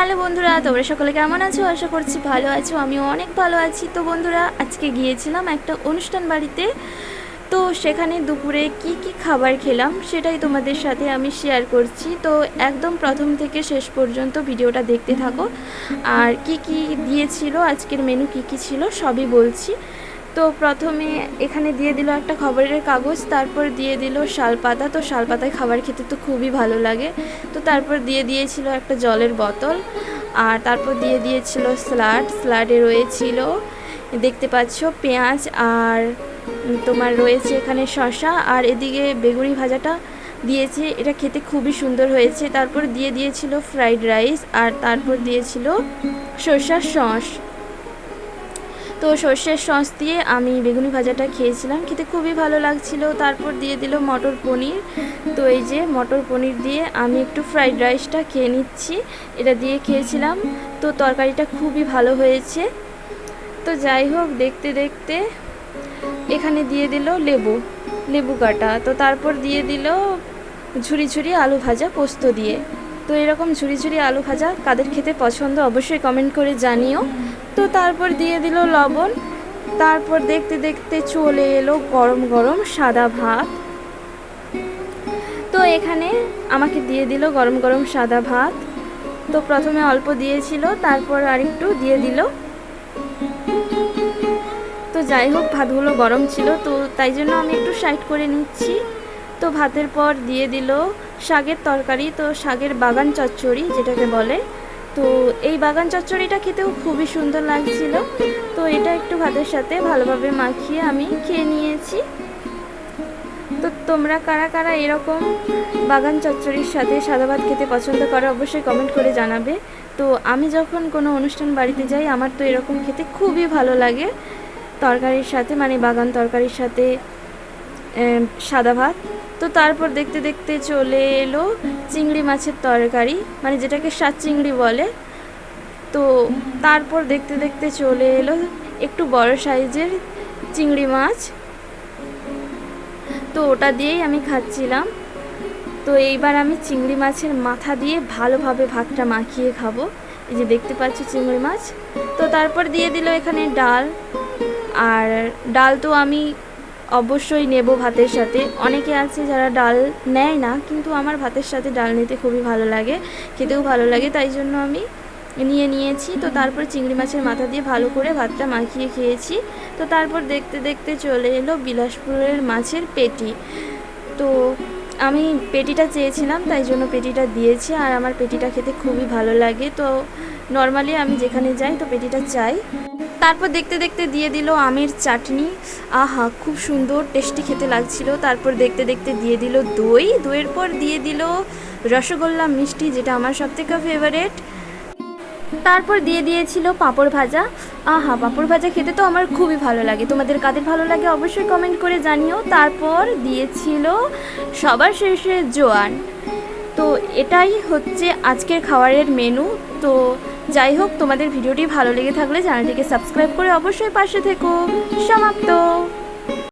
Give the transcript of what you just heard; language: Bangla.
হ্যালো বন্ধুরা, তোমরা সকলে কেমন আছো? আশা করছি ভালো আছো, আমিও অনেক ভালো আছি। তো বন্ধুরা, আজকে গিয়েছিলাম একটা অনুষ্ঠান বাড়িতে। তো সেখানে দুপুরে কি কি খাবার খেলাম সেটাই তোমাদের সাথে আমি শেয়ার করছি। তো একদম প্রথম থেকে শেষ পর্যন্ত ভিডিওটা দেখতে থাকো। আর কি কি দিয়েছিল, আজকের মেনু কি কি ছিল, সবই বলছি। তো প্রথমে এখানে দিয়ে দিল একটা খবরের কাগজ, তারপর দিয়ে দিল শালপাতা। তো শালপাতায় খাবার খেতে তো খুবই ভালো লাগে। তো তারপর দিয়ে দিয়েছিল একটা জলের বোতল আর তারপর দিয়ে দিয়েছিল স্লাড স্লাডে রয়েছিল, দেখতে পাচ্ছ, পেঁয়াজ আর তোমার রয়েছে এখানে শশা আর এদিকে বেগুনি ভাজাটা দিয়েছে, এটা খেতে খুবই সুন্দর হয়েছে। তারপর দিয়ে দিয়েছিল ফ্রাইড রাইস আর তারপর দিয়েছিল সর্ষার সস। তো সর্ষের সস দিয়ে আমি বেগুনি ভাজাটা খেয়েছিলাম। খেতে খুবই ভালো লাগছিল। তারপর দিয়ে দিল মটর পনির। তো এই যে মটর পনির দিয়ে আমি একটু ফ্রাইড রাইসটা খেয়ে নিচ্ছি। এটা দিয়ে খেয়েছিলাম। তো তরকারিটা খুবই ভালো হয়েছে। তো যাই হোক, দেখতে দেখতে এখানে দিয়ে দিল লেবু লেবু কাটা। তো তারপর দিয়ে দিল ঝুরি ঝুরি আলু ভাজা পোস্ত দিয়ে। তো এরকম ঝুরি ঝুরি আলু ভাজা কাদের খেতে পছন্দ অবশ্যই কমেন্ট করে জানিও। তো তারপর দিয়ে দিল লবণ। তারপর দেখতে দেখতে চলে এলো গরম গরম সাদা ভাত। তো এখানে আমাকে দিয়ে দিল গরম গরম সাদা ভাত। তো প্রথমে অল্প দিয়েছিল, তারপর আরেকটু দিয়ে দিল। তো যাই হোক, ভাতগুলো গরম ছিল, তো তাই জন্য আমি একটু সাইড করে নিচ্ছি। তো ভাতের পর দিয়ে দিল শাকের তরকারি, তো শাকের বাগান চচ্চড়ি যেটাকে বলে। তো এই বাগান চচ্চড়িটা খেতেও খুবই সুন্দর লাগছিল। তো এটা একটু ভাতের সাথে ভালোভাবে মাখিয়ে আমি খেয়ে নিয়েছি। তো তোমরা কারা কারা এরকম বাগান চচ্চড়ির সাথে সাদা ভাত খেতে পছন্দ করো অবশ্যই কমেন্ট করে জানাবে। তো আমি যখন কোনো অনুষ্ঠান বাড়িতে যাই, আমার তো এরকম খেতে খুবই ভালো লাগে। তরকারির সাথে মানে বাগান তরকারির সাথে সাদা ভাত। তো তারপর দেখতে দেখতে চলে এলো চিংড়ি মাছের তরকারি মানে যেটাকে সাত চিংড়ি বলে। তো তারপর দেখতে দেখতে চলে এলো একটু বড় সাইজের চিংড়ি মাছ। তো ওটা দিয়েই আমি খাচ্ছিলাম। তো এইবার আমি চিংড়ি মাছের মাথা দিয়ে ভালোভাবে ভাতটা মাখিয়ে খাব। এই যে দেখতে পাচ্ছ চিংড়ি মাছ। তো তারপর দিয়ে দিল এখানে ডাল। আর ডাল তো আমি অবশ্যই নেব ভাতের সাথে। অনেকে আছে যারা ডাল নেয় না, কিন্তু আমার ভাতের সাথে ডাল নিতে খুবই ভালো লাগে, খেতেও ভালো লাগে, তাই জন্য আমি নিয়ে নিয়েছি। তো তারপর চিংড়ি মাছের মাথা দিয়ে ভালো করে ভাতটা মাখিয়ে খেয়েছি। তো তারপর দেখতে দেখতে চলে এলো বিলাসপুরের মাছের পেটি। তো আমি পেটিটা চেয়েছিলাম, তাই জন্য পেটিটা দিয়েছি আর আমার পেটিটা খেতে খুবই ভালো লাগে। তো নর্মালি আমি যেখানে যাই তো পেটিটা চাই। তারপর দেখতে দেখতে দিয়ে দিল আমের চাটনি। আহা, খুব সুন্দর টেস্টি খেতে লাগছিল। তারপর দেখতে দেখতে দিয়ে দিল দই। দইয়ের পর দিয়ে দিল রসগোল্লা মিষ্টি, যেটা আমার সবথেকে ফেভারেট তারপর দিয়ে দিয়েছিল পাঁপড় ভাজা। আহা, পাঁপড় ভাজা খেতে তো আমার খুবই ভালো লাগে। তোমাদের কাদের ভালো লাগে অবশ্যই কমেন্ট করে জানিও। তারপর দিয়েছিল সবার শেষে জোয়ান। তো এটাই হচ্ছে আজকের খাবারের মেনু তো যাই হোক, তোমাদের ভিডিওটি ভালো লেগে থাকলে চ্যানেলটিকে সাবস্ক্রাইব করে অবশ্যই পাশে থেকো। সমাপ্ত।